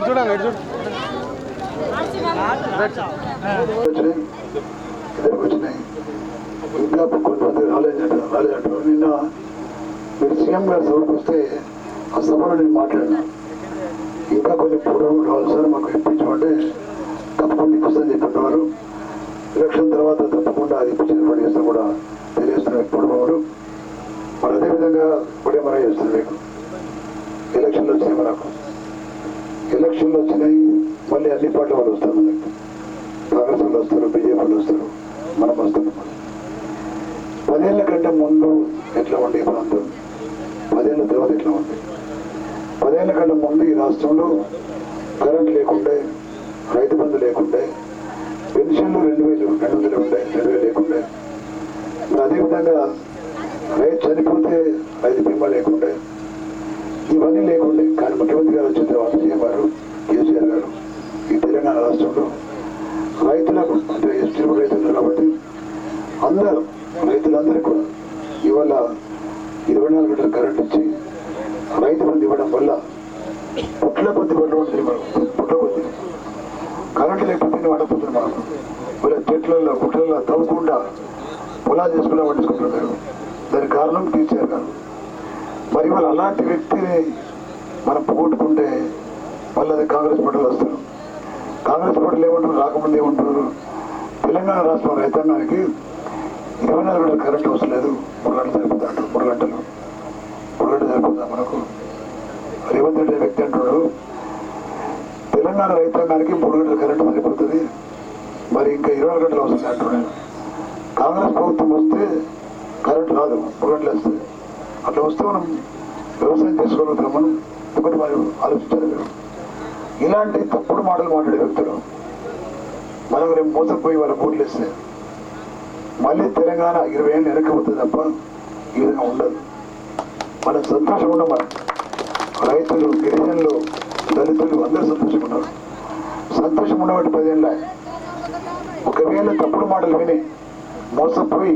చూడండి చూడు వచ్చినాయి ఇంకా కొంతమంది రాలేదంట రాలేదంట నిన్న మీరు సీఎం గారు సభకు వస్తే ఆ సభలో నేను మాట్లాడినా ఇంకా కొన్ని పూర్వం కావాలి సార్ మాకు ఇప్పించమంటే తప్పకుండా ఇప్పిస్తాను చెప్పేవారు ఎలక్షన్ తర్వాత తప్పకుండా అది ఇప్పించిన పని చేస్తాను కూడా తెలియజేస్తున్నారు పూర్వముడు మరి అదేవిధంగా ఇప్పుడే మనం చేస్తుంది మీకు ఎలక్షన్లు వచ్చినాయి మనకు ఎలక్షన్లు వచ్చినాయి మళ్ళీ అన్ని పాటలు వాళ్ళు వస్తారు మనకి కాంగ్రెస్ వాళ్ళు వస్తారు బీజేపీ వాళ్ళు వస్తారు మనం వస్తున్నాం పదేళ్ళ కంటే ముందు ఎట్లా ఉండే ఈ ప్రాంతం? పదేళ్ళ తర్వాత ఎట్లా ఉంది పదేళ్ళ కంటే ముందు ఈ రాష్ట్రంలో కరెంట్ లేకుండే రైతు బంధు లేకుండే పెన్షన్లు రెండు వేలు రెండు వందలు ఉండే రెండు వేలు లేకుండే. అదేవిధంగా రైతు చనిపోతే రైతు బీమా లేకుండే. ఇవన్నీ లేకుండే. కానీ ముఖ్యమంత్రి గారు వచ్చిన తర్వాత సీఎం గారు కేసీఆర్ గారు ఈ తెలంగాణ రాష్ట్రంలో రైతులకు అంటే ఎస్టీ రైతులు కాబట్టి అందరూ రైతులందరికీ కూడా ఇవాళ ఇరవై నాలుగు గంటల కరెంట్ ఇచ్చి రైతు బంధు ఇవ్వడం వల్ల పుట్ల కొద్ది పడ్డ ఉంటుంది పుట్ల కొద్ది కరెంటు లేకపోతే పడకపోతుంది మనకు ఇలా చెట్లలో గుట్లలో తవ్వకుండా పొలా చేసుకున్నా పండించుకుంటున్నారు దానికి కారణం కేసీఆర్ గారు. మరి వాళ్ళు అలాంటి వ్యక్తిని మనం పోగొట్టుకుంటే మళ్ళీ అది కాంగ్రెస్ పార్టీలు వస్తారు. కాంగ్రెస్ పార్టీలు ఏమంటారు రాకముందు ఏమంటారు తెలంగాణ రాష్ట్రం రైతాంగానికి ఇరవై నాలుగు గంటలు కరెంట్ అవసరం లేదు. మూడు గంటలు సరిపోతా అంటారు మూడు గంటలు మూడు గంటలు సరిపోతా మనకు? రేవంత్ రెడ్డి వ్యక్తి అంటున్నాడు తెలంగాణ రైతాంగానికి మూడు గంటల కరెంట్ సరిపోతుంది. మరి ఇంకా ఇరవై గంటలు అవసరం అంటున్నాడు. కాంగ్రెస్ ప్రభుత్వం వస్తే కరెంట్ రాదు మూడు గంటలు వస్తుంది అట్లా వస్తే మనం వ్యవసాయం చేసుకోగలుగుతాం మనం ఒకటి మనం ఆలోచించాలి మీరు. ఇలాంటి తప్పుడు మాటలు మాట్లాడే వ్యక్తులు మనం రేపు మోసపోయి వాళ్ళ ఓట్లు ఇస్తే మళ్ళీ తెలంగాణ ఇరవై ఏళ్ళు వెనకపోతుంది తప్ప ఈ విధంగా ఉండదు. మనం సంతోషం ఉన్నాం మనం. రైతులు గిరిజనులు దళితులు అందరూ సంతోషంగా ఉన్నారు సంతోషం ఉన్నవాటి పదేళ్ళ. ఒకవేళ తప్పుడు మాటలు విని మోసపోయి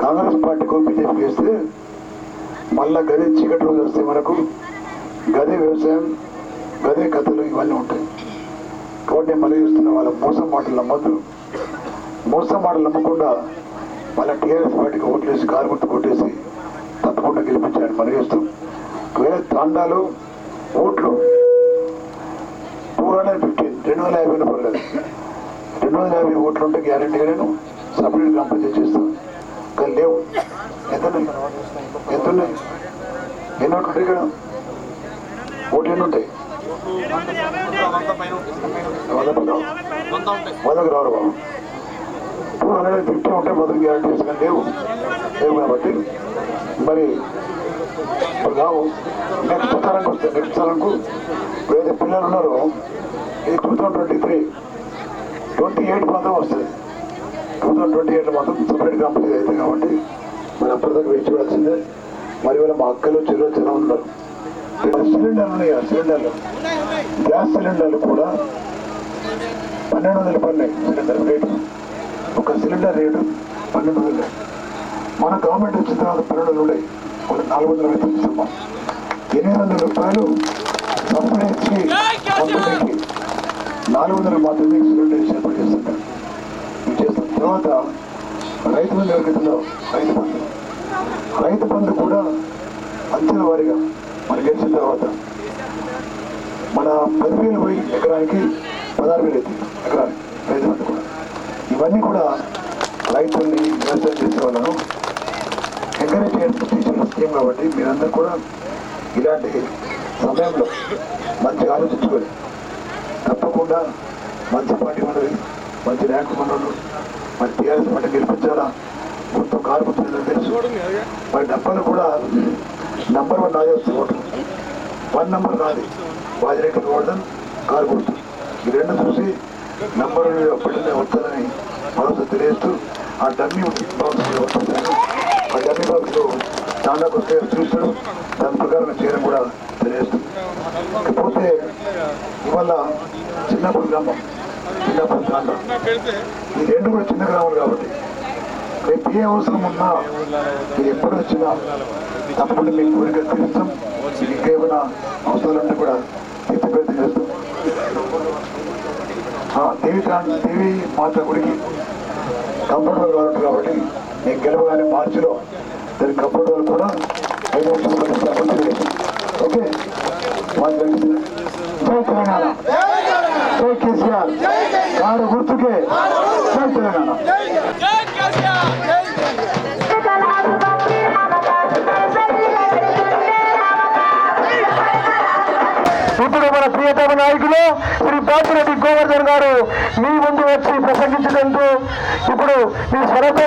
కాంగ్రెస్ పార్టీకి బీజేపీ చేస్తే మళ్ళా గది చీకటి రోజు వస్తే మనకు గది వ్యవసాయం గదే కథలు ఇవన్నీ ఉంటాయి. కాబట్టి నేను మళ్ళీ వాళ్ళ మోసం మాటలు నమ్మద్దు. మోసం మాటలు నమ్మకుండా మళ్ళీ టీఆర్ఎస్ పార్టీకి ఓట్లేసి కారు గుర్తు కొట్టేసి తప్పకుండా గెలిపించాలని మనం చేస్తాం తాండాలు ఓట్లు టూ హండ్రెడ్ ఫిఫ్టీన్ రెండు వందల యాభై పర్లేదు. రెండు వందల యాభై ఓట్లు ఉంటే గ్యారంటీగా నేను సపరేట్ కంపెనీ చేస్తాను. కానీ లేవు. ఎంత ఉన్నాయి ఎంత ఉన్నాయి ఎన్ని ఓట్లు ఉంటాయి ఇక్కడ ఓట్లు ఎన్ని ఉంటాయి? వంద పదం రారు బాబు టూ హండ్రెడ్ ఫిఫ్టీ ఉంటే మొదలు గ్యారెంటీ చేసుకుని లేవు లేవు కాబట్టి మరి ఇప్పుడు కావు నెక్స్ట్ తరంకు వస్తే నెక్స్ట్ తరంకు ఏదైతే పిల్లలు ఉన్నారో ఇది two thousand twenty three twenty eight మాత్రం వస్తుంది టూ థౌసండ్ ట్వంటీ ఎయిట్ మాత్రం సపరేట్ కంపెనీ అయితే కాబట్టి మరి అప్పటిదాకా వేచి చూడాల్సిందే మరి వాళ్ళ మా అక్కలు చెల్లెలు చాలా ఉన్నారు. సిలిండర్లు ఉన్నాయి సిలిండర్లు. గ్యాస్ సిలిండర్లు కూడా పన్నెండు వందల పడినాయి సిలిండర్ రేటు. ఒక సిలిండర్ రేటు పన్నెండు వందలు. మన గవర్నమెంట్ వచ్చిన తర్వాత పన్నెండు వందలు ఉన్నాయి. ఒక నాలుగు వందల రూపాయలు ఇస్తున్నాం ఎనిమిది వందల రూపాయలు సబ్సిడీ ఇచ్చి కంపెనీకి నాలుగు వందలు మాత్రమే సిలిండర్ ఏర్పాటు చేస్తుంటారు. ఇది చేస్తున్న తర్వాత రైతు బంధు రైతు బంధు. రైతు బంధు కూడా అంచెల వారిగా మనం గెలిచిన తర్వాత మన పదివేలు పోయి ఎకరానికి పదహారు వేలు అవుతుంది. ఎకరానికి రైతు కూడా. ఇవన్నీ కూడా రైతుల్ని వ్యవసాయం చేసే వాళ్ళను ఎంకరేజ్ చేయడం స్కీమ్ కాబట్టి మీరందరూ కూడా ఇలాంటి సమయంలో మంచిగా ఆలోచించుకొని తప్పకుండా మంచి పార్టీ ఉండాలి మంచి ర్యాంకు ఉన్నది మరి టీఆర్ఎస్ పార్టీ గెలిపించాలా? మొత్తం కారు గుర్తుందని తెలుసు? మరి డబ్బాలు కూడా నంబర్ వన్ నాదే వస్తుంది ఓటు వన్ నంబర్ నాది వాజిరెడ్డి గోవర్ధన్ కారు గుర్తు ఈ రెండు చూసి నంబర్ అప్పటినే వస్తుందని భరోసా తెలియజేస్తూ ఆ డమ్మీ బాక్స్ వస్తుందని ఆ డమ్మీ బాక్స్లో దాంట్లోకి వస్తే చూస్తాడు. దాని ప్రకారం చేయడం కూడా తెలియజేస్తుంది ఇకపోతే ఇవాళ చిన్నప్పుడు గ్రామం చిన్నప్పుడు ప్రాంతం ఈ రెండు కూడా చిన్న గ్రామాలు కాబట్టి రేపు ఏ అవసరం ఉన్నా మీరు ఎప్పుడు వచ్చినా తప్పకుండా మీకు కోరిక తీరుస్తాం. మీకు ఇంకేమైనా అవసరాలు ఉంటే కూడా తీర్చే ప్రయత్నం ఆ, దేవి దేవి మాత గుడికి కంప్యూటర్ కావాలి కాబట్టి నేను గెలవగానే మార్చిలో దాని కంప్యూటర్ కూడా ఐదు ఓకే? మాకు తెలిసింది. జై తెలంగాణ. జై కేసీఆర్. కారు గుర్తుకే. జై తెలంగాణ. ఇప్పుడు మన ప్రియతమ నాయకులు శ్రీ పాతిరెడ్డి గోవర్ధన్ గారు మీ ముందు వచ్చి ప్రసంగించడంతో ఇప్పుడు మీ స్వరత